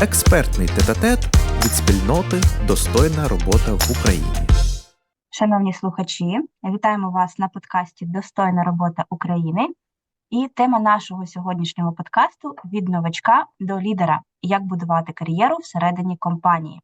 Експертний тет-а-тет від спільноти Достойна робота в Україні. Шановні слухачі, вітаємо вас на подкасті Достойна робота України. І тема нашого сьогоднішнього подкасту від новачка до лідера: як будувати кар'єру всередині компанії.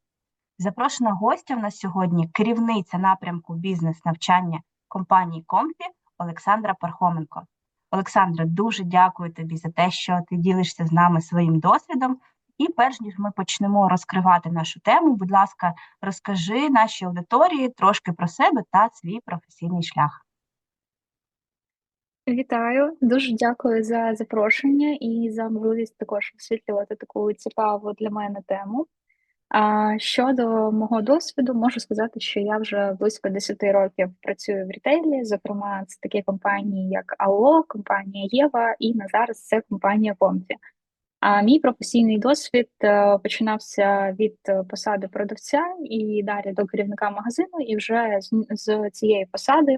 Запрошена гостя в нас сьогодні керівниця напрямку бізнес-навчання компанії Комфі Олександра Пархоменко. Олександра, дуже дякую тобі за те, що ти ділишся з нами своїм досвідом. І перш ніж ми почнемо розкривати нашу тему, будь ласка, розкажи нашій аудиторії трошки про себе та свій професійний шлях. Вітаю, дуже дякую за запрошення і за можливість також освітлювати таку цікаву для мене тему. А щодо мого досвіду, можу сказати, що я вже близько 10 років працюю в рітейлі. Зокрема, це такі компанії, як Алло, компанія Єва, і на зараз це компанія Комфі. А мій професійний досвід е, починався від посади продавця і далі до керівника магазину. І вже з, з цієї посади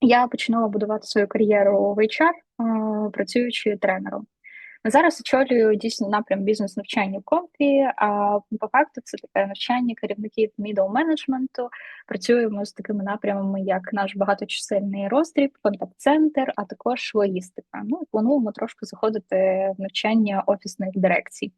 я починала будувати свою кар'єру в HR, е, працюючи тренером. Зараз очолюю дійсно напрям бізнес-навчання в Комфі, а по факту це таке навчання керівників middle менеджменту. Працюємо з такими напрямами, як наш багаточисельний роздріб, контакт-центр, а також логістика. Ну і плануємо трошки заходити в навчання офісних дирекцій.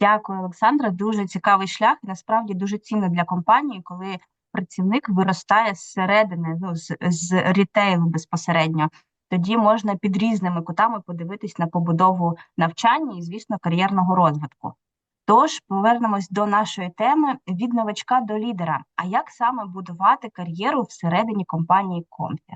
Дякую, Олександра. Дуже цікавий шлях і насправді дуже цінно для компанії, коли працівник виростає зсередини, ну з, з рітейлу безпосередньо. Тоді можна під різними кутами подивитись на побудову навчання і, звісно, кар'єрного розвитку. Тож повернемось до нашої теми від новачка до лідера. А як саме будувати кар'єру всередині компанії Комфі?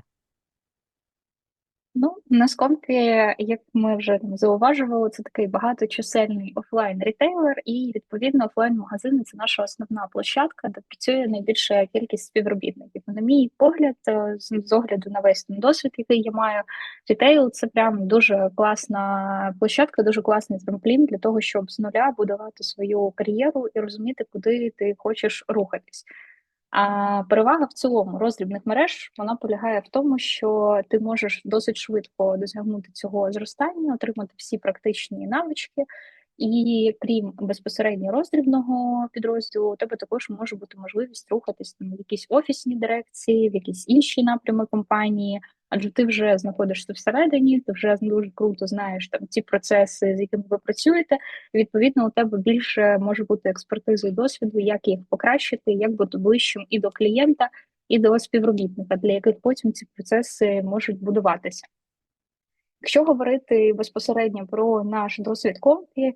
Ну, на скомпі, як ми вже там зауважували, це такий багаточисельний офлайн рітейлер, і відповідно офлайн-магазини це наша основна площадка, де працює найбільша кількість співробітників. На мій погляд, е, з огляду на весь там досвід, який я маю, рітейл це прям дуже класна площадка, дуже класний трамплін для того, щоб з нуля будувати свою кар'єру і розуміти, куди ти хочеш рухатись. А перевага в цілому роздрібних мереж вона полягає в тому, що ти можеш досить швидко досягнути цього зростання, отримати всі практичні навички, і крім безпосередньо роздрібного підрозділу, у тебе також може бути можливість рухатись там в якісь офісні дирекції, в якісь інші напрями компанії, адже ти вже знаходишся всередині, ти вже дуже круто знаєш там ті процеси, з якими ви працюєте. і Відповідно, у тебе більше може бути експертизи і досвіду, як їх покращити, як бути ближчим і до клієнта, і до співробітника, для яких потім ці процеси можуть будуватися. Якщо говорити безпосередньо про наш досвід компі,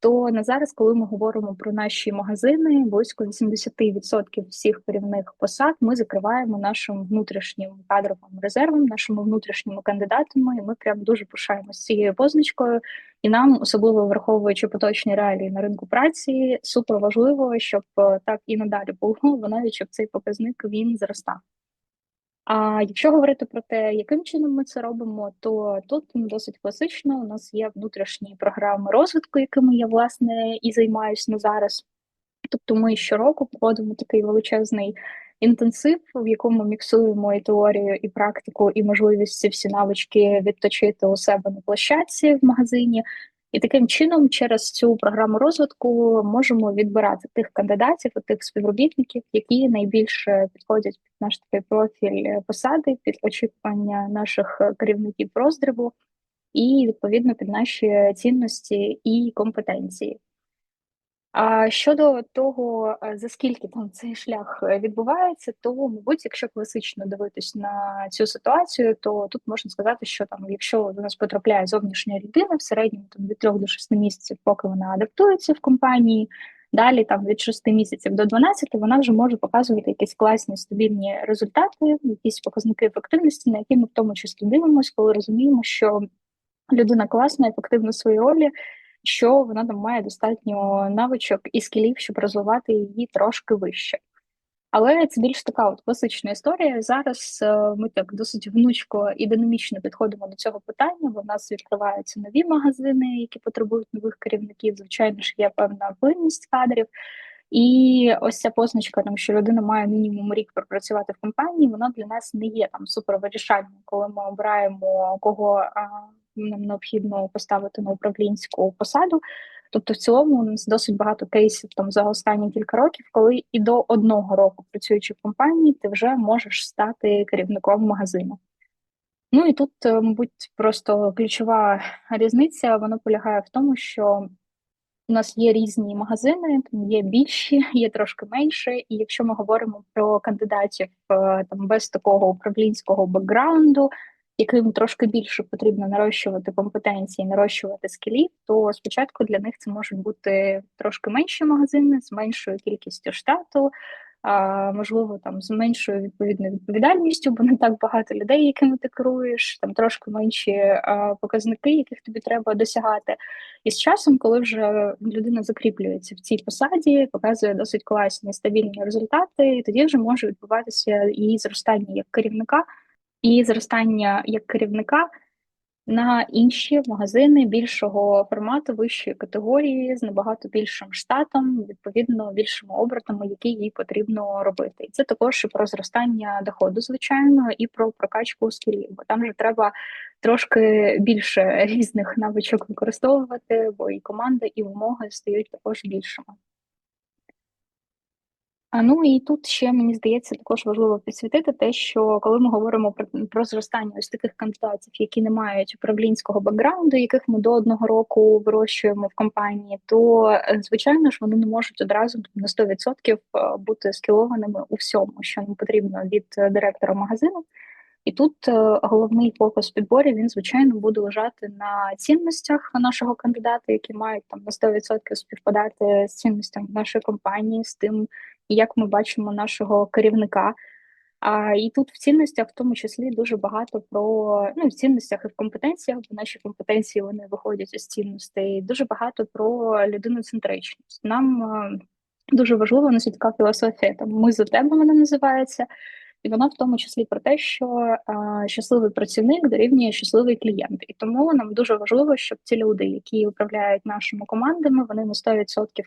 то на зараз, коли ми говоримо про наші магазини, близько 80% всіх керівних посад ми закриваємо нашим внутрішнім кадровим резервом, нашими внутрішніми кандидатами. І Ми прям дуже пишаємося цією позначкою, і нам, особливо враховуючи поточні реалії на ринку праці, супер важливо, щоб е, так і надалі було, бо навіть щоб цей показник він зростав. А якщо говорити про те, яким чином ми це робимо, то тут досить класично. У нас є внутрішні програми розвитку, якими я власне і займаюся на зараз. Тобто, ми щороку проводимо такий величезний інтенсив, в якому міксуємо і теорію, і практику, і можливість ці всі навички відточити у себе на площадці в магазині. І таким чином, через цю програму розвитку можемо відбирати тих кандидатів, тих співробітників, які найбільше підходять під наш такий профіль посади, під очікування наших керівників роздрібу, і відповідно під наші цінності і компетенції. А щодо того, е, за скільки там цей шлях е, відбувається, то мабуть, якщо класично дивитись на цю ситуацію, то тут можна сказати, що там, якщо до нас потрапляє зовнішня людина, в середньому там від 3 до 6 місяців, поки вона адаптується в компанії, далі там від 6 місяців до 12, вона вже може показувати якісь класні стабільні результати, якісь показники ефективності, на які ми в тому числі дивимося, коли розуміємо, що людина класна, ефективна в своїй ролі що вона там має достатньо навичок і скілів, щоб розвивати її трошки вище. Але це більш така от класична історія. Зараз е, ми так досить гнучко і динамічно підходимо до цього питання, бо в нас відкриваються нові магазини, які потребують нових керівників. Звичайно ж, є певна плинність кадрів. І ось ця позначка, там що людина має мінімум рік пропрацювати в компанії, вона для нас не є там супервирішальною, коли ми обираємо кого нам необхідно поставити на управлінську посаду. Тобто, в цілому у нас досить багато кейсів там за останні кілька років, коли і до одного року працюючи в компанії, ти вже можеш стати керівником магазину. Ну і тут, е, мабуть, просто ключова різниця вона полягає в тому, що у нас є різні магазини, там є більші, є трошки менше. І якщо ми говоримо про кандидатів е, там без такого управлінського бекграунду, яким трошки більше потрібно нарощувати компетенції, нарощувати скілів, то спочатку для них це можуть бути трошки менші магазини з меншою кількістю штату, а, можливо, там з меншою відповідною відповідальністю, бо не так багато людей, якими ти керуєш, там трошки менші а, показники, яких тобі треба досягати. І з часом, коли вже людина закріплюється в цій посаді, показує досить класні стабільні результати, і тоді вже може відбуватися і зростання як керівника, і зростання як керівника на інші магазини більшого формату, вищої категорії з набагато більшим штатом, відповідно більшими обертами, які їй потрібно робити. І це також і про зростання доходу, звичайно, і про прокачку скілів, бо там же треба трошки більше різних навичок використовувати, бо і команда, і вимоги стають також більшими. А ну і тут ще мені здається також важливо підсвітити те, що коли ми говоримо про про зростання ось таких кандидатів, які не мають управлінського бекграунду, яких ми до одного року вирощуємо в компанії, то е, звичайно ж вони не можуть одразу на 100% е, бути скілованими у всьому, що нам потрібно від е, директора магазину. І тут головний фокус підборі він звичайно буде лежати на цінностях нашого кандидата, які мають там на 100% співпадати з цінностями нашої компанії, з тим, як ми бачимо нашого керівника. А і тут в цінностях, в тому числі, дуже багато про ну в цінностях і в компетенціях, бо наші компетенції вони виходять із цінностей. Дуже багато про людиноцентричність. Нам е, дуже важливо наскільки така філософія. Там ми за тебе вона називається і вона в тому числі про те, що щасливий працівник дорівнює щасливий клієнт. І тому нам дуже важливо, щоб ці люди, які управляють нашими командами, вони на 100%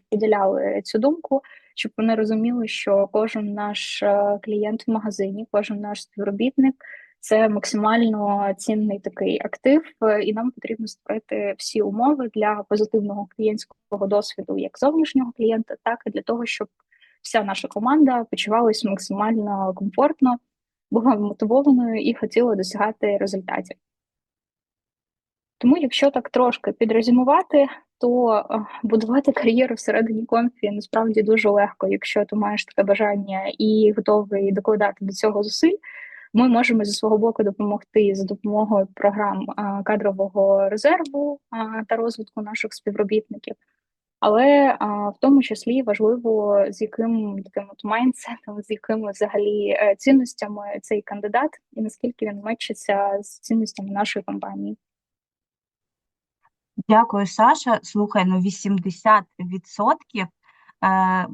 поділяли цю думку, щоб вони розуміли, що кожен наш клієнт в магазині, кожен наш співробітник. Це максимально цінний такий актив, і нам потрібно створити всі умови для позитивного клієнтського досвіду, як зовнішнього клієнта, так і для того, щоб вся наша команда почувалася максимально комфортно, була мотивованою і хотіла досягати результатів. Тому, якщо так трошки підрозумувати, то е, будувати кар'єру всередині конфі насправді дуже легко, якщо ти маєш таке бажання і готовий докладати до цього зусиль. Ми можемо зі свого боку допомогти за допомогою програм кадрового резерву та розвитку наших співробітників. Але а, в тому числі важливо, з яким таким от майндсетом, з якими взагалі е, цінностями цей кандидат, і наскільки він мечиться з цінностями нашої компанії. Дякую, Саша. Слухай, ну 80% е,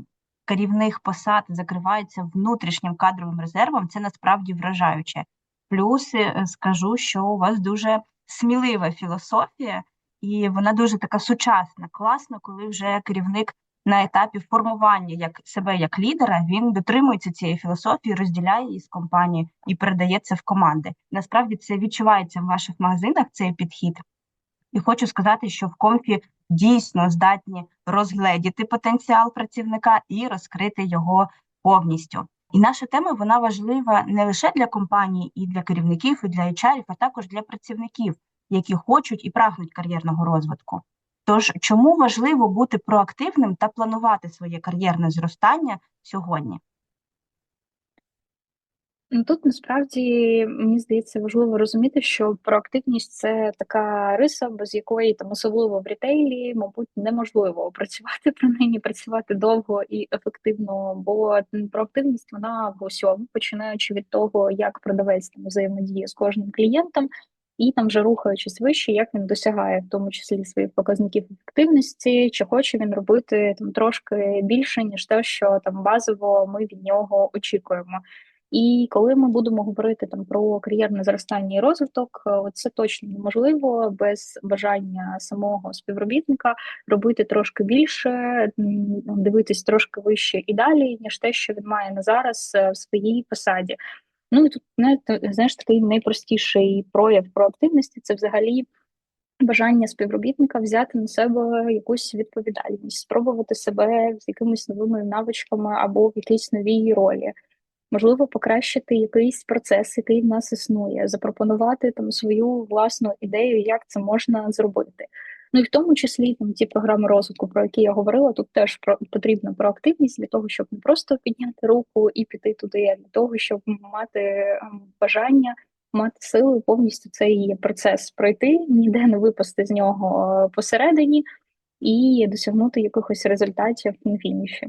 керівних посад закриваються внутрішнім кадровим резервом. Це насправді вражаюче. Плюс е, скажу, що у вас дуже смілива філософія і вона дуже така сучасна, класна, коли вже керівник на етапі формування як себе як лідера він дотримується цієї філософії, розділяє її з компанією і передає це в команди. Насправді це відчувається в ваших магазинах цей підхід. І хочу сказати, що в комфі дійсно здатні розгледіти потенціал працівника і розкрити його повністю. І наша тема вона важлива не лише для компанії, і для керівників, і для HR, а також для працівників, які хочуть і прагнуть кар'єрного розвитку. Тож, чому важливо бути проактивним та планувати своє кар'єрне зростання сьогодні? Ну, тут насправді мені здається важливо розуміти, що проактивність це така риса, без якої там особливо в рітейлі, мабуть, неможливо працювати про неї, працювати довго і ефективно, бо проактивність вона в усьому, починаючи від того, як продавець там взаємодіє з кожним клієнтом, і там вже рухаючись вище, як він досягає в тому числі своїх показників ефективності, чи хоче він робити там трошки більше, ніж те, що там базово ми від нього очікуємо. І коли ми будемо говорити там про кар'єрне зростання і розвиток, це точно неможливо без бажання самого співробітника робити трошки більше, дивитись трошки вище і далі, ніж те, що він має на зараз е, в своїй посаді. Ну і тут знаєш, такий найпростіший прояв проактивності це взагалі бажання співробітника взяти на себе якусь відповідальність, спробувати себе з якимись новими навичками або в якійсь новій ролі. Можливо, покращити якийсь процес, який в нас існує, запропонувати там свою власну ідею, як це можна зробити. Ну і в тому числі там ті програми розвитку, про які я говорила, тут теж про потрібна проактивність для того, щоб не просто підняти руку і піти туди, а для того, щоб мати ем, бажання, мати сили повністю цей процес пройти, ніде не випасти з нього е, посередині і досягнути якихось результатів на фініші.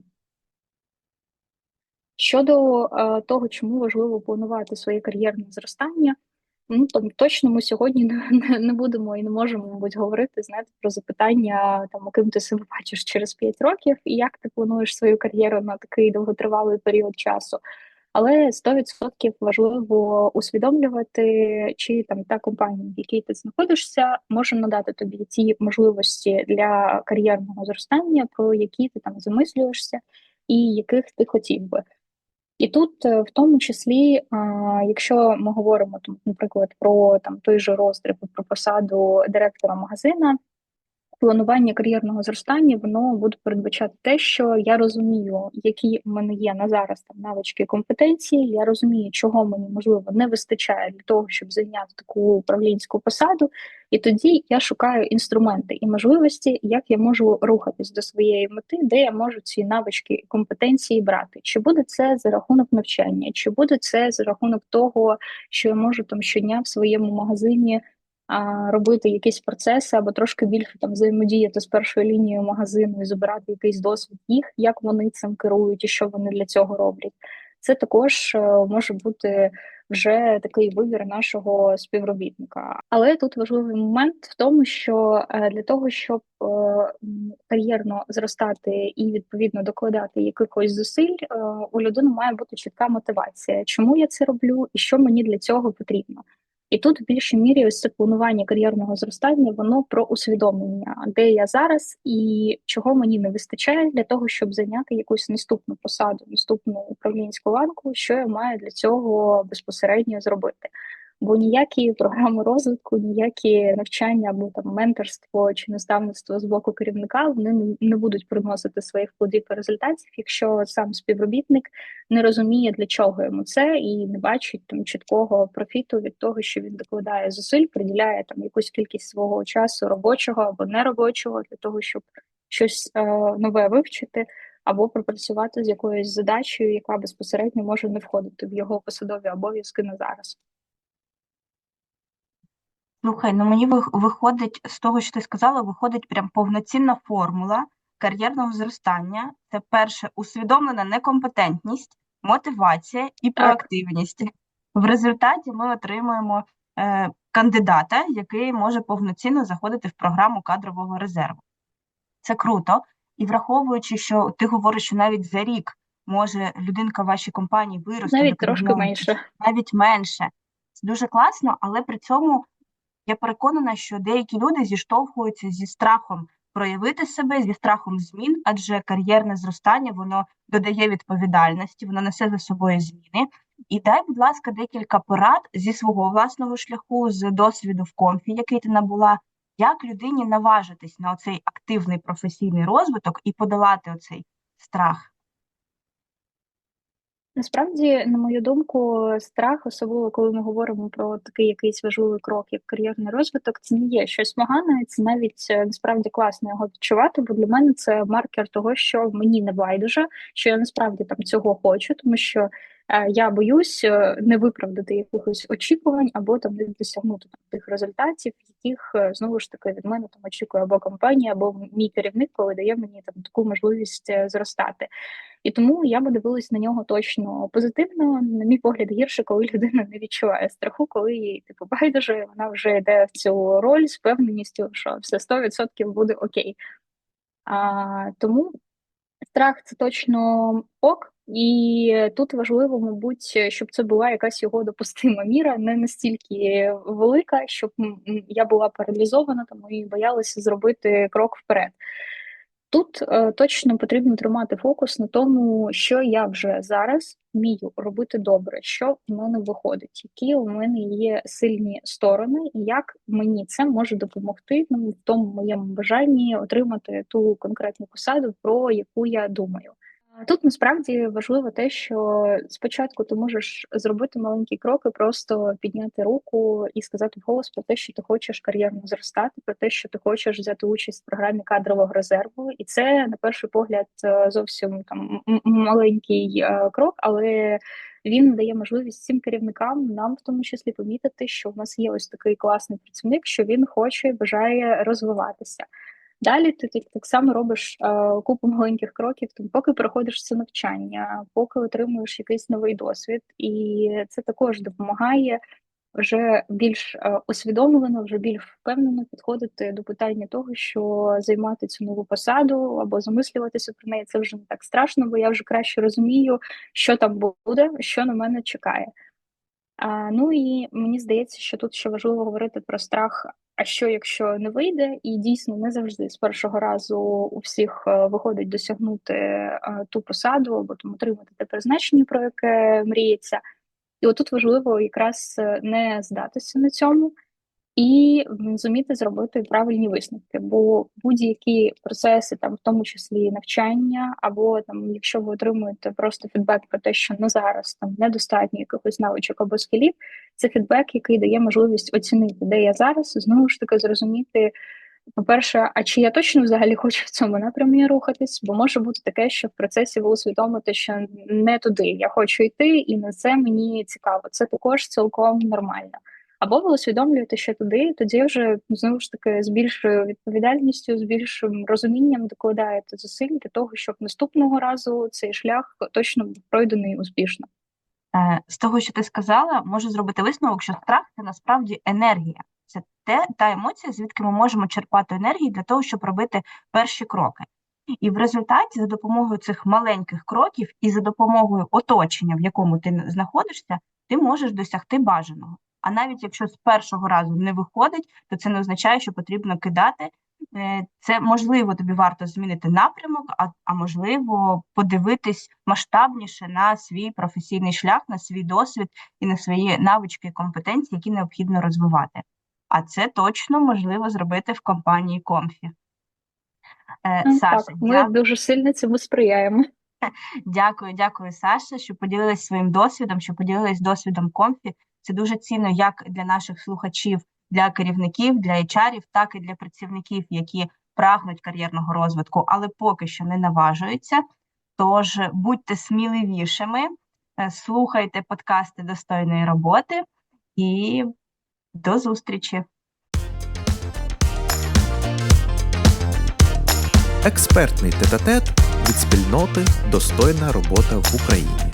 Щодо е, того, чому важливо планувати своє кар'єрне зростання, ну там точно ми сьогодні не, не, не будемо і не можемо, мабуть, говорити знаєте, про запитання, там, яким ти себе бачиш через 5 років, і як ти плануєш свою кар'єру на такий довготривалий період часу. Але 100% важливо усвідомлювати, чи там та компанія, в якій ти знаходишся, може надати тобі ті можливості для кар'єрного зростання, про які ти там замислюєшся, і яких ти хотів би. І тут, е, в тому числі, якщо ми говоримо наприклад, про там той же роздріб, про посаду директора магазина, планування кар'єрного зростання воно буде передбачати те, що я розумію, які в мене є на зараз там навички і компетенції. Я розумію, чого мені можливо не вистачає для того, щоб зайняти таку управлінську посаду. І тоді я шукаю інструменти і можливості, як я можу рухатись до своєї мети, де я можу ці навички і компетенції брати. Чи буде це за рахунок навчання, чи буде це за рахунок того, що я можу там щодня в своєму магазині робити якісь процеси або трошки більше там взаємодіяти з першою лінією магазину і забирати якийсь досвід їх, як вони цим керують і що вони для цього роблять. Це також е, може бути вже такий вибір нашого співробітника. Але тут важливий момент в тому, що е, для того, щоб е, кар'єрно зростати і відповідно докладати якихось зусиль, у людини має бути чітка мотивація, чому я це роблю і що мені для цього потрібно. І тут в більшій мірі ось це планування кар'єрного зростання, воно про усвідомлення, де я зараз і чого мені не вистачає для того, щоб зайняти якусь наступну посаду, наступну управлінську ланку, що я маю для цього безпосередньо зробити бо ніякі програми розвитку, ніякі навчання або там менторство чи наставництво з боку керівника вони не будуть приносити своїх плодів і результатів, якщо сам співробітник не розуміє для чого йому це і не бачить там чіткого профіту від того, що він докладає зусиль, приділяє там якусь кількість свого часу робочого або неробочого для того, щоб щось е, нове вивчити. Або пропрацювати з якоюсь задачею, яка безпосередньо може не входити в його посадові обов'язки на зараз. Слухай, ну мені виходить з того, що ти сказала, виходить прям повноцінна формула кар'єрного зростання. Це перше усвідомлена некомпетентність, мотивація і проактивність. В результаті ми отримуємо е, кандидата, який може повноцінно заходити в програму кадрового резерву. Це круто. І враховуючи, що ти говориш, що навіть за рік може людинка в вашій компанії вирости навіть трошки менше, навіть менше. Це дуже класно, але при цьому я переконана, що деякі люди зіштовхуються зі страхом проявити себе, зі страхом змін, адже кар'єрне зростання воно додає відповідальності, воно несе за собою зміни. І дай, будь ласка, декілька порад зі свого власного шляху, з досвіду в комфі, який ти набула, як людині наважитись на оцей активний професійний розвиток і подолати оцей страх. Насправді, на мою думку, страх, особливо коли ми говоримо про такий якийсь важливий крок, як кар'єрний розвиток, це не є щось погане, це навіть е, насправді класно його відчувати, бо для мене це маркер того, що мені не байдуже, що я насправді там цього хочу, тому що я боюсь е, не виправдати якихось очікувань або там не досягнути тих результатів, яких е, знову ж таки від мене там очікує або компанія, або мій керівник, коли дає мені там таку можливість е, зростати. І тому я би дивилась на нього точно позитивно. На мій погляд, гірше, коли людина не відчуває страху, коли їй типу байдуже, вона вже йде в цю роль з певненістю, що все 100% буде окей. А, Тому страх це точно ок. І тут важливо, мабуть, щоб це була якась його допустима міра, не настільки велика, щоб я була паралізована, тому і боялася зробити крок вперед. Тут е, точно потрібно тримати фокус на тому, що я вже зараз вмію робити добре, що в мене виходить, які у мене є сильні сторони, і як мені це може допомогти ну, в тому моєму бажанні отримати ту конкретну посаду, про яку я думаю. Тут насправді важливо те, що спочатку ти можеш зробити маленькі кроки, просто підняти руку і сказати вголос про те, що ти хочеш кар'єрно зростати, про те, що ти хочеш взяти участь в програмі кадрового резерву, і це на перший погляд е, зовсім там маленький е, крок, але він дає можливість всім керівникам, нам в тому числі помітити, що в нас є ось такий класний працівник, що він хоче бажає розвиватися. Далі ти так, само робиш е, купу маленьких кроків, там, поки проходиш це навчання, поки отримуєш якийсь новий досвід, і це також допомагає вже більш е, усвідомлено, вже більш впевнено підходити до питання того, що займати цю нову посаду або замислюватися про неї. Це вже не так страшно, бо я вже краще розумію, що там буде, що на мене чекає. А, ну і мені здається, що тут ще важливо говорити про страх. А що якщо не вийде, і дійсно не завжди з першого разу у всіх е, виходить досягнути е, ту посаду або там отримати те призначення, про яке мріється. І отут важливо якраз е, не здатися на цьому і зуміти зробити правильні висновки. Бо будь-які процеси, там в тому числі навчання, або там, якщо ви отримуєте просто фідбек про те, що на зараз там недостатньо якихось навичок або скілів, це фідбек, який дає можливість оцінити, де я зараз, знову ж таки зрозуміти. По-перше, а чи я точно взагалі хочу в цьому напрямі рухатись? Бо може бути таке, що в процесі ви усвідомите, що не туди я хочу йти, і на це мені цікаво. Це також цілком нормально. Або ви усвідомлюєте, що туди, тоді вже знову ж таки з більшою відповідальністю, з більшим розумінням докладаєте зусиль для того, щоб наступного разу цей шлях точно був пройдений успішно. Е, З того, що ти сказала, можу зробити висновок, що страх це насправді енергія. Це те, та емоція, звідки ми можемо черпати енергію для того, щоб робити перші кроки. І в результаті, за допомогою цих маленьких кроків і за допомогою оточення, в якому ти знаходишся, ти можеш досягти бажаного. А навіть якщо з першого разу не виходить, то це не означає, що потрібно кидати. Е, Це можливо, тобі варто змінити напрямок, а, а можливо, подивитись масштабніше на свій професійний шлях, на свій досвід і на свої навички і компетенції, які необхідно розвивати. А це точно можливо зробити в компанії Комфі. Е, Ну, Саша, так, ми дя- дуже сильно цьому сприяємо. Дякую, дякую, Саша, що поділилась своїм досвідом, що поділилась досвідом Комфі. Це дуже цінно як для наших слухачів, для керівників, для HR, так і для працівників, які прагнуть кар'єрного розвитку, але поки що не наважуються. Тож будьте сміливішими, е, слухайте подкасти достойної роботи і до зустрічі! Експертний тет-а-тет від спільноти Достойна робота в Україні.